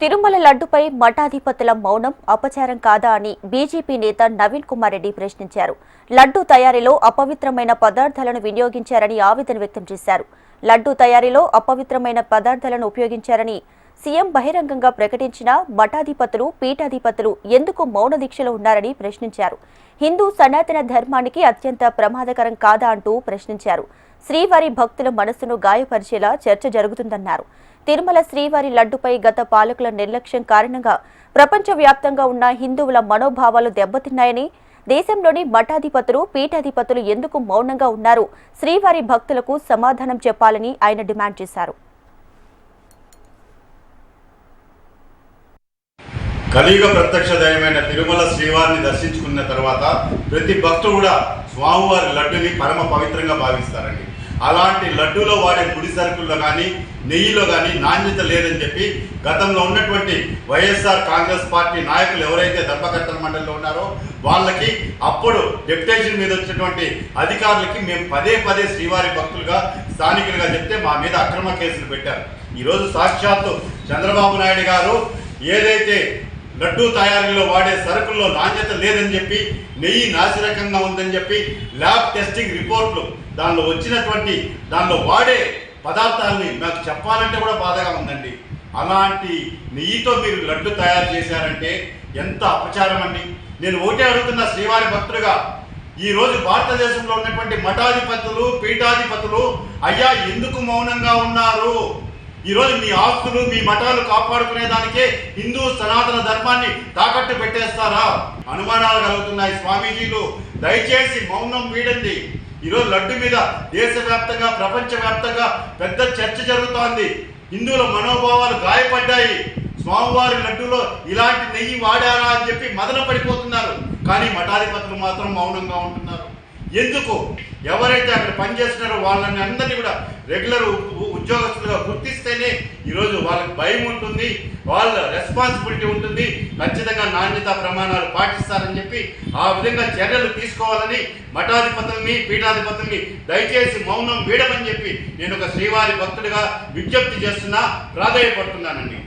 తిరుమల లడ్డుపై మఠాధిపతుల మౌనం అపచారం కాదా అని బీజేపీ నేత నవీన్ కుమార్ రెడ్డి ప్రశ్నించారు. లడ్డు తయారీలో అపవిత్రమైన పదార్థాలను వినియోగించారని ఆవేదన వ్యక్తం చేశారు. లడ్డు తయారీలో అపవిత్రమైన పదార్థాలను ఉపయోగించారని సీఎం బహిరంగంగా ప్రకటించిన మఠాధిపతులు పీఠాధిపతులు ఎందుకు మౌన దీక్షలో ఉన్నారని ప్రశ్నించారు. హిందూ సనాతన ధర్మానికి అత్యంత ప్రమాదకరం కాదా అంటూ ప్రశ్నించారు. శ్రీవారి భక్తుల మనస్సును గాయపరిచేలా చర్చ జరుగుతుందన్నారు. తిరుమల శ్రీవారి లడ్డుపై గత పాలకుల నిర్లక్ష్యం కారణంగా ప్రపంచవ్యాప్తంగా ఉన్న హిందువుల మనోభావాలు దెబ్బతిన్నాయని దేశంలోని మఠాధిపతులు పీఠాధిపతులు ఎందుకు మౌనంగా ఉన్నారు? శ్రీవారి భక్తులకు సమాధానం చెప్పాలని ఆయన డిమాండ్ చేశారు. కలియుగ ప్రత్యక్ష దైవమైన తిరుమల శ్రీవారిని దర్శించుకున్న తర్వాత ప్రతి భక్తుడు కూడా స్వామివారి లడ్డుని పరమ పవిత్రంగా భావిస్తారండి. అలాంటి లడ్డూలో వాడే గుడి సరుకుల్లో కానీ నెయ్యిలో కానీ నాణ్యత లేదని చెప్పి గతంలో ఉన్నటువంటి వైఎస్ఆర్ కాంగ్రెస్ పార్టీ నాయకులు ఎవరైతే ధర్మకర్తల మండలిలో ఉన్నారో వాళ్ళకి అప్పుడు డెప్యుటేషన్ మీద వచ్చినటువంటి అధికారులకి మేము పదే పదే శ్రీవారి భక్తులుగా స్థానికులుగా చెప్తే మా మీద అక్రమ కేసులు పెట్టారు. ఈరోజు సాక్షాత్తు చంద్రబాబు నాయుడు గారు ఏదైతే లడ్డూ తయారీలో వాడే సరుకుల్లో నాణ్యత లేదని చెప్పి నెయ్యి నాసిరకంగా ఉందని చెప్పి ల్యాబ్ టెస్టింగ్ రిపోర్ట్లు దానిలో వచ్చినటువంటి దానిలో వాడే పదార్థాలని నాకు చెప్పాలంటే కూడా బాధగా ఉందండి. అలాంటి నెయ్యితో మీరు లడ్డు తయారు చేశారంటే ఎంత అపచారం అండి నేను ఒకటే అడుగుతున్న శ్రీవారి భక్తులుగా ఈరోజు భారతదేశంలో ఉన్నటువంటి మఠాధిపతులు పీఠాధిపతులు అయ్యా ఎందుకు మౌనంగా ఉన్నారు? ఈరోజు మీ ఆస్తులు మీ మఠాలు కాపాడుకునే దానికే హిందూ సనాతన ధర్మాన్ని తాకట్టు పెట్టేస్తారా? అనుమానాలు కలుగుతున్నాయి స్వామీజీలు. దయచేసి మౌనం వీడండి. ఈరోజు లడ్డు మీద దేశవ్యాప్తంగా ప్రపంచవ్యాప్తంగా పెద్ద చర్చ జరుగుతోంది. హిందువుల మనోభావాలు గాయపడ్డాయి. స్వామివారి లడ్డూలో ఇలాంటి నెయ్యి వాడారా అని చెప్పి మదన పడిపోతున్నారు. కానీ మఠాధిపతులు మాత్రం మౌనంగా ఉంటున్నారు. ఎందుకు? ఎవరైతే అక్కడ పనిచేస్తున్నారో వాళ్ళని అందరినీ కూడా రెగ్యులర్ ఉద్యోగస్తులుగా గుర్తిస్తేనే ఈరోజు వాళ్ళకి భయం ఉంటుంది వాళ్ళ రెస్పాన్సిబిలిటీ ఉంటుంది. ఖచ్చితంగా ప్రమాణాలు పాటిస్తారని చెప్పి ఆ విధంగా చర్యలు తీసుకోవాలని మఠాధిపతుల్ని పీఠాధిపతుల్ని దయచేసి మౌనం వీడమని చెప్పి నేను ఒక శ్రీవారి భక్తుడిగా విజ్ఞప్తి చేస్తున్నా ప్రాధాయపడుతున్నానండి.